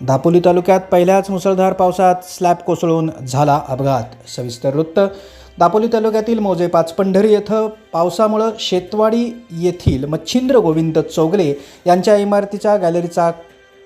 दापोली तालुक्यात पहिल्याच मुसळधार पावसात स्लॅब कोसळून झाला अपघात. सविस्तर वृत्त दापोली तालुक्यातील मोजे पाचपंढरी येथं पावसामुळं शेतवाडी येथील मच्छिंद्र गोविंद चौगले यांच्या इमारतीच्या गॅलरीचा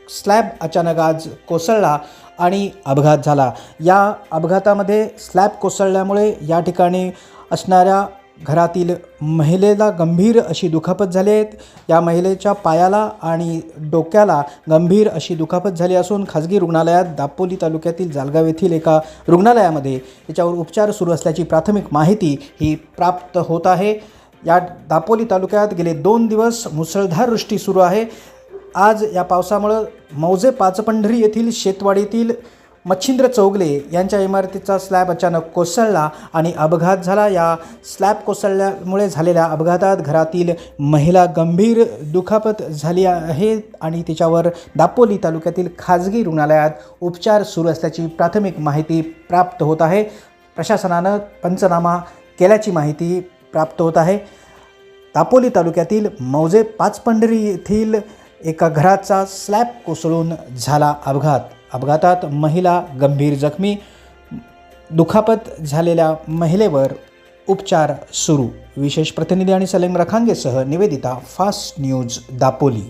स्लॅब अचानक आज कोसळला आणि अपघात झाला. या अपघातामध्ये स्लॅब कोसळल्यामुळे या ठिकाणी असणाऱ्या घरातील महिलेला गंभीर अशी दुखापत झाली आहेत या महिलेच्या पायाला आणि डोक्याला गंभीर अशी दुखापत झाली असून खाजगी रुग्णालयात दापोली तालुक्यातील जालगाव येथील एका रुग्णालयामध्ये याच्यावर उपचार सुरू असल्याची प्राथमिक माहिती ही प्राप्त होत आहे. या दापोली तालुक्यात गेले दोन दिवस मुसळधार वृष्टी सुरू आहे. आज या पावसामुळं मौजे पाचपंढरी येथील शेतवाडीतील मच्छिंद्र चौगले यांच्या इमारतीचा स्लॅब अचानक कोसळला आणि अपघात झाला. या स्लॅब कोसळल्यामुळे झालेल्या अपघातात घरातील महिला गंभीर दुखापत झाली आहे आणि तिच्यावर दापोली तालुक्यातील खाजगी रुग्णालयात उपचार सुरू असल्याची प्राथमिक माहिती प्राप्त होत आहे. प्रशासनानं पंचनामा केल्याची माहिती प्राप्त होत आहे. दापोली तालुक्यातील मौजे पाचपंढरी येथील एका घराचा स्लॅब कोसळून झाला अपघात. अपघातात महिला गंभीर जखमी दुखापत झालेल्या महिलेवर उपचार सुरू. विशेष प्रतिनिधी आणि सलेम रखांगेसह निवेदिता फास्ट न्यूज दापोली.